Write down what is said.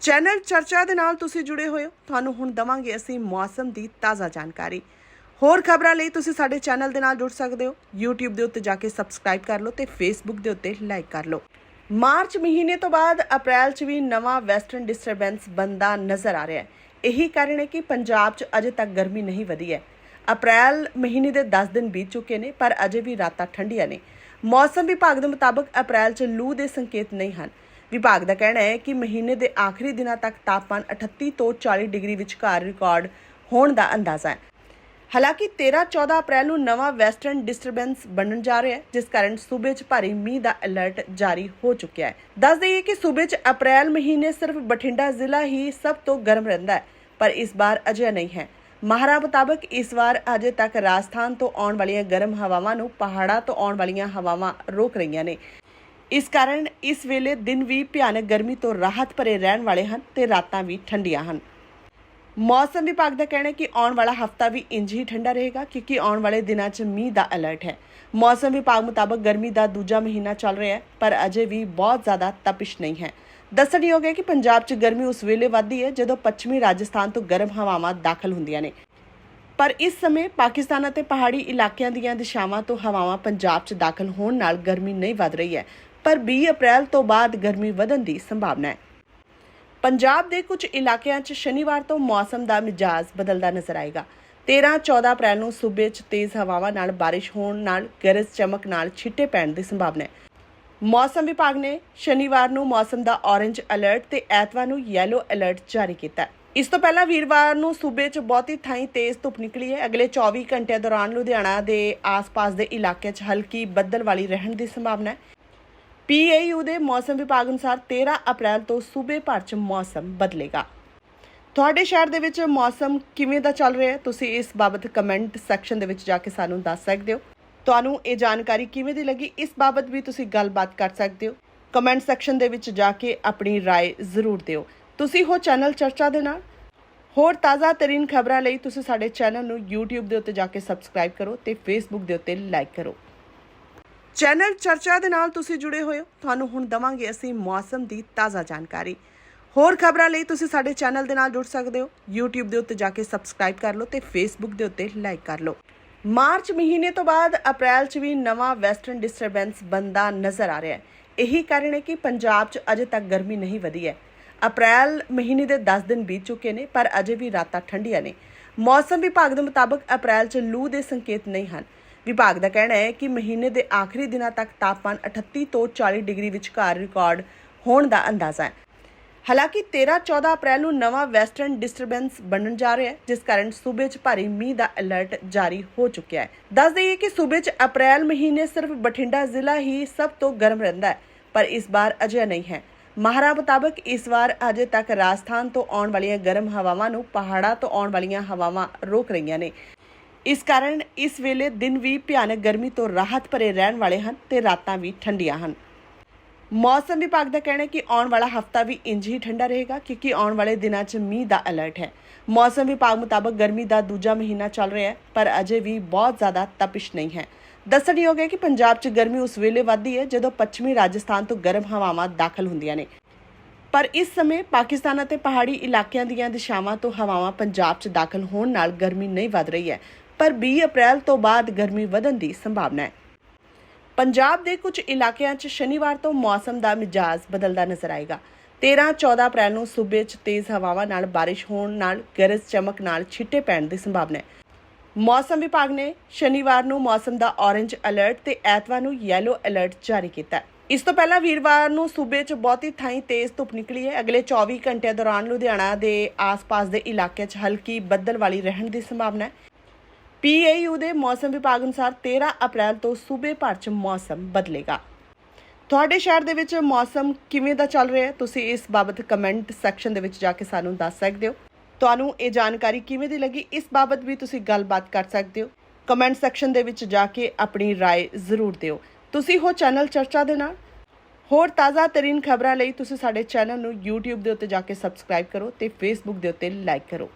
Channel ਚਰਚਾ ਦੇ ਨਾਲ ਤੁਸੀਂ ਜੁੜੇ ਹੋਏ ਹੋ। ਤੁਹਾਨੂੰ ਹੁਣ ਦਵਾਂਗੇ ਅਸੀਂ ਮੌਸਮ ਦੀ ਤਾਜ਼ਾ ਜਾਣਕਾਰੀ। ਹੋਰ ਖਬਰਾਂ ਲਈ ਤੁਸੀਂ ਸਾਡੇ ਚੈਨਲ ਦੇ ਨਾਲ ਜੁੜ ਸਕਦੇ ਹੋ। YouTube ਦੇ ਉੱਤੇ ਜਾ ਕੇ ਸਬਸਕ੍ਰਾਈਬ ਕਰ ਲਓ ਤੇ Facebook ਦੇ ਉੱਤੇ ਲਾਈਕ ਕਰ ਲਓ। ਮਾਰਚ ਮਹੀਨੇ ਤੋਂ ਬਾਅਦ ਅਪ੍ਰੈਲ 'ਚ ਵੀ ਨਵਾਂ ਵੈਸਟਰਨ ਡਿਸਟਰਬੈਂਸ ਬੰਦਾ ਨਜ਼ਰ ਆ ਰਿਹਾ ਹੈ। ਇਹੀ ਕਾਰਨ ਹੈ ਕਿ ਪੰਜਾਬ 'ਚ ਅਜੇ ਤੱਕ ਗਰਮੀ ਨਹੀਂ ਵਧੀ ਹੈ। ਅਪ੍ਰੈਲ ਮਹੀਨੇ ਦੇ 10 ਦਿਨ ਬੀਤ ਚੁੱਕੇ ਨੇ, ਪਰ ਅਜੇ ਵੀ ਰਾਤਾਂ ਠੰਡੀਆਂ ਨੇ। ਮੌਸਮ ਵਿਭਾਗ ਦੇ ਮੁਤਾਬਕ ਅਪ੍ਰੈਲ 'ਚ ਲੂ ਦੇ ਸੰਕੇਤ ਨਹੀਂ ਹਨ। ਵਿਭਾਗ ਦਾ ਕਹਿਣਾ ਹੈ ਕਿ ਮਹੀਨੇ ਦੇ ਆਖਰੀ ਦਿਨਾਂ ਤੱਕ ਤਾਪਮਾਨ 38 ਤੋਂ 40 ਡਿਗਰੀ ਵਿਚਕਾਰ ਰਿਕਾਰਡ ਹੋਣ ਦਾ ਅੰਦਾਜ਼ਾ ਹੈ। ਹਾਲਾਂਕਿ 13-14 ਅਪ੍ਰੈਲ ਨੂੰ ਨਵਾਂ ਵੈਸਟਰਨ ਡਿਸਟਰਬੈਂਸ ਬਣਨ ਜਾ ਰਿਹਾ ਹੈ, ਜਿਸ ਕਾਰਨ ਸੂਬੇ 'ਚ ਭਾਰੀ ਮੀਂਹ ਦਾ ਅਲਰਟ ਜਾਰੀ ਹੋ ਚੁੱਕਿਆ ਹੈ। ਦੱਸ ਦਈਏ ਕਿ ਸੂਬੇ 'ਚ ਅਪ੍ਰੈਲ ਮਹੀਨੇ ਸਿਰਫ ਬਠਿੰਡਾ ਜ਼ਿਲ੍ਹਾ ਹੀ ਸਭ ਤੋਂ ਗਰਮ ਰਹਿੰਦਾ ਹੈ, ਪਰ ਇਸ ਵਾਰ ਅਜਿਹਾ ਨਹੀਂ ਹੈ। ਮਾਹਰਾਂ ਮੁਤਾਬਕ ਇਸ ਵਾਰ ਅਜੇ ਤੱਕ ਰਾਜਸਥਾਨ ਤੋਂ ਆਉਣ ਵਾਲੀਆਂ ਗਰਮ ਹਵਾਵਾਂ ਨੂੰ ਪਹਾੜਾਂ ਤੋਂ ਆਉਣ ਵਾਲੀਆਂ ਹਵਾਵਾਂ ਰੋਕ ਰਹੀਆਂ ਨੇ। ਇਸ ਕਾਰਨ ਇਸ ਵੇਲੇ ਦਿਨ ਵੀ ਭਿਆਨਕ ਗਰਮੀ ਤੋਂ ਰਾਹਤ ਭਰੇ ਰਹਿਣ ਵਾਲੇ ਹਨ ਤੇ ਰਾਤਾਂ ਵੀ ਠੰਡੀਆਂ ਹਨ। ਮੌਸਮ ਵਿਭਾਗ ਦਾ ਕਹਿਣਾ ਹੈ ਕਿ ਆਉਣ ਵਾਲਾ ਹਫਤਾ ਵੀ ਇੰਜ ਹੀ ਠੰਡਾ ਰਹੇਗਾ ਕਿਉਂਕਿ ਆਉਣ ਵਾਲੇ ਦਿਨਾਂ 'ਚ ਮੀਂਹ ਦਾ ਅਲਰਟ ਹੈ। ਮੌਸਮ ਵਿਭਾਗ ਮੁਤਾਬਕ ਗਰਮੀ ਦਾ ਦੂਜਾ ਮਹੀਨਾ ਚੱਲ ਰਿਹਾ ਹੈ, ਪਰ ਅਜੇ ਵੀ ਬਹੁਤ ਜ਼ਿਆਦਾ ਤਪਿਸ਼ ਨਹੀਂ ਹੈ। ਦੱਸਣਯੋਗ ਹੈ ਕਿ ਪੰਜਾਬ 'ਚ ਗਰਮੀ ਉਸ ਵੇਲੇ ਵੱਧਦੀ ਹੈ ਜਦੋਂ ਪੱਛਮੀ ਰਾਜਸਥਾਨ ਤੋਂ ਗਰਮ ਹਵਾਵਾਂ ਦਾਖਲ ਹੁੰਦੀਆਂ ਨੇ। ਪਰ ਇਸ ਸਮੇਂ ਪਾਕਿਸਤਾਨ ਅਤੇ ਪਹਾੜੀ ਇਲਾਕਿਆਂ ਦੀਆਂ ਦਿਸ਼ਾਵਾਂ ਤੋਂ ਹਵਾਵਾਂ ਪੰਜਾਬ 'ਚ ਦਾਖਲ ਹੋਣ ਨਾਲ ਗਰਮੀ ਨਹੀਂ ਵੱਧ ਰਹੀ ਹੈ। ਪਰ 20 ਅਪ੍ਰੈਲ ਤੋਂ ਬਾਅਦ ਗਰਮੀ ਵਧਣ ਦੀ ਸੰਭਾਵਨਾ ਹੈ। ਪੰਜਾਬ ਦੇ ਕੁਝ ਇਲਾਕਿਆਂ 'ਚ ਸ਼ਨੀਵਾਰ ਤੋਂ ਮੌਸਮ ਦਾ ਮਿਜਾਜ਼ ਬਦਲਦਾ ਨਜ਼ਰ ਆਏਗਾ। 13-14 ਅਪ੍ਰੈਲ ਨੂੰ ਸੂਬੇ 'ਚ ਤੇਜ਼ ਹਵਾਵਾਂ ਨਾਲ ਬਾਰਿਸ਼ ਹੋਣ ਨਾਲ ਗਰਜ ਚਮਕ ਨਾਲ ਛਿੱਟੇ ਪੈਣ ਦੀ ਸੰਭਾਵਨਾ ਹੈ। ਮੌਸਮ ਵਿਭਾਗ ਨੇ ਸ਼ਨੀਵਾਰ ਨੂੰ ਮੌਸਮ ਦਾ ਔਰੇਂਜ ਅਲਰਟ ਤੇ ਐਤਵਾਰ ਨੂੰ ਯੈਲੋ ਅਲਰਟ ਜਾਰੀ ਕੀਤਾ ਹੈ। ਇਸ ਤੋਂ ਪਹਿਲਾਂ ਵੀਰਵਾਰ ਨੂੰ ਸੂਬੇ 'ਚ ਬਹੁਤੀ ਥਾਈਂ ਤੇਜ਼ ਧੁੱਪ ਨਿਕਲੀ ਹੈ। ਅਗਲੇ 24 ਘੰਟਿਆਂ ਦੌਰਾਨ ਲੁਧਿਆਣਾ ਦੇ ਆਸ-ਪਾਸ ਦੇ ਇਲਾਕਿਆਂ 'ਚ ਹਲਕੀ ਬੱਦਲ ਵਾਲੀ ਰਹਿਣ ਦੀ ਸੰਭਾਵਨਾ ਹੈ। ਪੀਏਯੂ ਦੇ ਮੌਸਮ ਵਿਭਾਗ ਅਨੁਸਾਰ 13 ਅਪ੍ਰੈਲ ਤੋਂ ਸੂਬੇ ਭਰ 'ਚ ਮੌਸਮ ਬਦਲੇਗਾ ਤੁਹਾਡੇ ਸ਼ਹਿਰ ਦੇ ਵਿੱਚ ਮੌਸਮ ਕਿਵੇਂ ਦਾ ਚੱਲ ਰਿਹਾ ਹੈ ਤੁਸੀਂ ਇਸ ਬਾਬਤ ਕਮੈਂਟ ਸੈਕਸ਼ਨ ਦੇ ਵਿੱਚ ਜਾ ਕੇ ਸਾਨੂੰ ਦੱਸ ਸਕਦੇ ਹੋ ਤੁਹਾਨੂੰ ਇਹ ਜਾਣਕਾਰੀ ਕਿਵੇਂ ਦੀ ਲੱਗੀ ਇਸ ਬਾਬਤ ਵੀ ਤੁਸੀਂ ਗੱਲਬਾਤ ਕਰ ਸਕਦੇ ਹੋ ਕਮੈਂਟ ਸੈਕਸ਼ਨ ਦੇ ਵਿੱਚ ਜਾ ਕੇ ਆਪਣੀ رائے ਜ਼ਰੂਰ ਦਿਓ ਤੁਸੀਂ ਹੋ ਚੈਨਲ ਚਰਚਾ ਦੇ ਨਾਲ ਹੋਰ ਤਾਜ਼ਾ ਤਰੀਨ ਖਬਰਾਂ ਲਈ ਤੁਸੀਂ ਸਾਡੇ ਚੈਨਲ ਨੂੰ YouTube ਦੇ ਉੱਤੇ ਜਾ ਕੇ ਸਬਸਕ੍ਰਾਈਬ ਕਰੋ ਤੇ Facebook ਦੇ ਉੱਤੇ ਲਾਈਕ ਕਰੋ ਚੈਨਲ ਚਰਚਾ ਦੇ ਨਾਲ ਤੁਸੀਂ ਜੁੜੇ ਹੋਏ ਹੋ। ਤੁਹਾਨੂੰ ਹੁਣ ਦਵਾਂਗੇ ਅਸੀਂ ਮੌਸਮ ਦੀ ਤਾਜ਼ਾ ਜਾਣਕਾਰੀ। ਹੋਰ ਖਬਰਾਂ ਲਈ ਤੁਸੀਂ ਸਾਡੇ ਚੈਨਲ ਦੇ ਨਾਲ ਜੁੜ ਸਕਦੇ ਹੋ। YouTube ਦੇ ਉੱਤੇ ਜਾ ਕੇ ਸਬਸਕ੍ਰਾਈਬ ਕਰ ਲਓ ਤੇ Facebook ਦੇ ਉੱਤੇ ਲਾਈਕ ਕਰ ਲਓ। ਮਾਰਚ ਮਹੀਨੇ ਤੋਂ ਬਾਅਦ ਅਪ੍ਰੈਲ 'ਚ ਵੀ ਨਵਾਂ ਵੈਸਟਰਨ ਡਿਸਟਰਬੈਂਸ ਬੰਦਾ ਨਜ਼ਰ ਆ ਰਿਹਾ ਹੈ। ਇਹੀ ਕਾਰਨ ਹੈ ਕਿ ਪੰਜਾਬ 'ਚ ਅਜੇ ਤੱਕ ਗਰਮੀ ਨਹੀਂ ਵਧੀ ਹੈ। ਅਪ੍ਰੈਲ ਮਹੀਨੇ ਦੇ 10 ਦਿਨ ਬੀਤ ਚੁੱਕੇ ਨੇ, ਪਰ ਅਜੇ ਵੀ ਰਾਤਾਂ ਠੰਡੀਆਂ ਨੇ। ਮੌਸਮ ਵਿਭਾਗ ਦੇ ਮੁਤਾਬਕ ਅਪ੍ਰੈਲ 'ਚ ਲੂ ਦੇ ਸੰਕੇਤ ਨਹੀਂ ਹਨ। ਵਿਭਾਗ ਦਾ ਕਹਿਣਾ ਹੈ ਕਿ ਮਹੀਨੇ ਦੇ ਆਖਰੀ ਦਿਨਾਂ ਤੱਕ ਤਾਪਮਾਨ 38 ਤੋਂ 40 ਡਿਗਰੀ ਵਿਚਕਾਰ ਰਿਕਾਰਡ ਹੋਣ ਦਾ ਅੰਦਾਜ਼ਾ ਹੈ। ਹਾਲਾਂਕਿ 13-14 ਅਪ੍ਰੈਲ ਨੂੰ ਨਵਾਂ ਵੈਸਟਰਨ ਡਿਸਟਰਬੈਂਸ ਬਣਨ ਜਾ ਰਿਹਾ ਹੈ, ਜਿਸ ਕਾਰਨ ਸੂਬੇ 'ਚ ਭਾਰੀ ਮੀਂਹ ਦਾ ਅਲਰਟ ਜਾਰੀ ਹੋ ਚੁੱਕਿਆ ਹੈ। ਦੱਸ ਦਈਏ ਕਿ ਸੂਬੇ 'ਚ ਅਪ੍ਰੈਲ ਮਹੀਨੇ ਸਿਰਫ ਬਠਿੰਡਾ ਜ਼ਿਲ੍ਹਾ ਹੀ ਸਭ ਤੋਂ ਗਰਮ ਰਹਿੰਦਾ ਹੈ, ਪਰ ਇਸ ਵਾਰ ਅਜਿਹਾ ਨਹੀਂ ਹੈ। ਮਾਹਰਾਂ ਮੁਤਾਬਕ ਇਸ ਵਾਰ ਅਜੇ ਤੱਕ ਰਾਜਸਥਾਨ ਤੋਂ ਆਉਣ ਵਾਲੀਆਂ ਗਰਮ ਹਵਾਵਾਂ ਨੂੰ ਪਹਾੜਾਂ ਤੋਂ ਆਉਣ ਵਾਲੀਆਂ ਹਵਾਵਾਂ ਰੋਕ ਰਹੀਆਂ ਨੇ। ਇਸ ਕਾਰਨ ਇਸ ਵੇਲੇ ਦਿਨ ਵੀ ਭਿਆਨਕ ਗਰਮੀ ਤੋਂ ਰਾਹਤ ਭਰੇ ਰਹਿਣ ਵਾਲੇ ਹਨ ਤੇ ਰਾਤਾਂ ਵੀ ਠੰਡੀਆਂ ਹਨ। ਮੌਸਮ ਵਿਭਾਗ ਦਾ ਕਹਿਣਾ ਹੈ ਕਿ ਆਉਣ ਵਾਲਾ ਹਫਤਾ ਵੀ ਇੰਜ ਹੀ ਠੰਡਾ ਰਹੇਗਾ ਕਿਉਂਕਿ ਆਉਣ ਵਾਲੇ ਦਿਨਾਂ 'ਚ ਮੀਂਹ ਦਾ ਅਲਰਟ ਹੈ। ਮੌਸਮ ਵਿਭਾਗ ਮੁਤਾਬਕ ਗਰਮੀ ਦਾ ਦੂਜਾ ਮਹੀਨਾ ਚੱਲ ਰਿਹਾ ਹੈ, ਪਰ ਅਜੇ ਵੀ ਬਹੁਤ ਜ਼ਿਆਦਾ ਤਪਿਸ਼ ਨਹੀਂ ਹੈ। ਦੱਸਣਯੋਗ ਹੈ ਕਿ ਪੰਜਾਬ 'ਚ ਗਰਮੀ ਉਸ ਵੇਲੇ ਵੱਧਦੀ ਹੈ ਜਦੋਂ ਪੱਛਮੀ ਰਾਜਸਥਾਨ ਤੋਂ ਗਰਮ ਹਵਾਵਾਂ ਦਾਖਲ ਹੁੰਦੀਆਂ ਨੇ। ਪਰ ਇਸ ਸਮੇਂ ਪਾਕਿਸਤਾਨ ਅਤੇ ਪਹਾੜੀ ਇਲਾਕਿਆਂ ਦੀਆਂ ਦਿਸ਼ਾਵਾਂ ਤੋਂ ਹਵਾਵਾਂ ਪੰਜਾਬ 'ਚ ਦਾਖਲ ਹੋਣ ਨਾਲ ਗਰਮੀ ਨਹੀਂ ਵੱਧ ਰਹੀ ਹੈ। ਪਰ 20 ਅਪ੍ਰੈਲ ਤੋਂ ਬਾਅਦ ਗਰਮੀ ਵਧਣ ਦੀ ਸੰਭਾਵਨਾ ਹੈ। ਪੰਜਾਬ ਦੇ ਕੁਝ ਇਲਾਕਿਆਂ 'ਚ ਸ਼ਨੀਵਾਰ ਤੋਂ ਮੌਸਮ ਦਾ ਮਿਜਾਜ਼ ਬਦਲਦਾ ਨਜ਼ਰ ਆਏਗਾ। 13-14 ਅਪ੍ਰੈਲ ਨੂੰ ਸੂਬੇ 'ਚ ਤੇਜ਼ ਹਵਾਵਾਂ ਨਾਲ ਬਾਰਿਸ਼ ਹੋਣ ਨਾਲ ਗਰਜ ਚਮਕ ਨਾਲ ਛਿੱਟੇ ਪੈਣ ਦੀ ਸੰਭਾਵਨਾ ਹੈ। ਮੌਸਮ ਵਿਭਾਗ ਨੇ ਸ਼ਨੀਵਾਰ ਨੂੰ ਮੌਸਮ ਦਾ ਔਰੰਜ ਅਲਰਟ ਤੇ ਐਤਵਾਰ ਨੂੰ ਯੈਲੋ ਅਲਰਟ ਜਾਰੀ ਕੀਤਾ ਇਸ ਤੋਂ ਪਹਿਲਾਂ ਵੀਰਵਾਰ ਨੂੰ ਸੂਬੇ 'ਚ ਬਹੁਤੀ ਥਾਈਂ ਤੇਜ਼ ਧੁੱਪ ਨਿਕਲੀ ਹੈ। ਅਗਲੇ 24 ਘੰਟਿਆਂ ਦੌਰਾਨ ਲੁਧਿਆਣਾ ਦੇ ਆਸ-ਪਾਸ ਦੇ ਇਲਾਕਿਆਂ 'ਚ ਹਲਕੀ ਬੱਦਲ ਵਾਲੀ ਰਹਿਣ ਦੀ ਸੰਭਾਵਨਾ ਹੈ। ਪੀਏਯੂ ਦੇ ਮੌਸਮ ਵਿਭਾਗ ਅਨੁਸਾਰ 13 ਅਪ੍ਰੈਲ ਤੋਂ ਸੂਬੇ ਭਰ 'ਚ ਮੌਸਮ ਬਦਲੇਗਾ ਤੁਹਾਡੇ ਸ਼ਹਿਰ ਦੇ ਵਿੱਚ ਮੌਸਮ ਕਿਵੇਂ ਦਾ ਚੱਲ ਰਿਹਾ ਹੈ ਤੁਸੀਂ ਇਸ ਬਾਬਤ ਕਮੈਂਟ ਸੈਕਸ਼ਨ ਦੇ ਵਿੱਚ ਜਾ ਕੇ ਸਾਨੂੰ ਦੱਸ ਸਕਦੇ ਹੋ ਤੁਹਾਨੂੰ ਇਹ ਜਾਣਕਾਰੀ ਕਿਵੇਂ ਦੀ ਲੱਗੀ ਇਸ ਬਾਬਤ ਵੀ ਤੁਸੀਂ ਗੱਲਬਾਤ ਕਰ ਸਕਦੇ ਹੋ ਕਮੈਂਟ ਸੈਕਸ਼ਨ ਦੇ ਵਿੱਚ ਜਾ ਕੇ ਆਪਣੀ رائے ਜ਼ਰੂਰ ਦਿਓ ਤੁਸੀਂ ਹੋ ਚੈਨਲ ਚਰਚਾ ਦੇ ਨਾਲ ਹੋਰ ਤਾਜ਼ਾ ਤਰੀਨ ਖਬਰਾਂ ਲਈ ਤੁਸੀਂ ਸਾਡੇ ਚੈਨਲ ਨੂੰ YouTube ਦੇ ਉੱਤੇ ਜਾ ਕੇ ਸਬਸਕ੍ਰਾਈਬ ਕਰੋ ਤੇ Facebook ਦੇ ਉੱਤੇ ਲਾਈਕ ਕਰੋ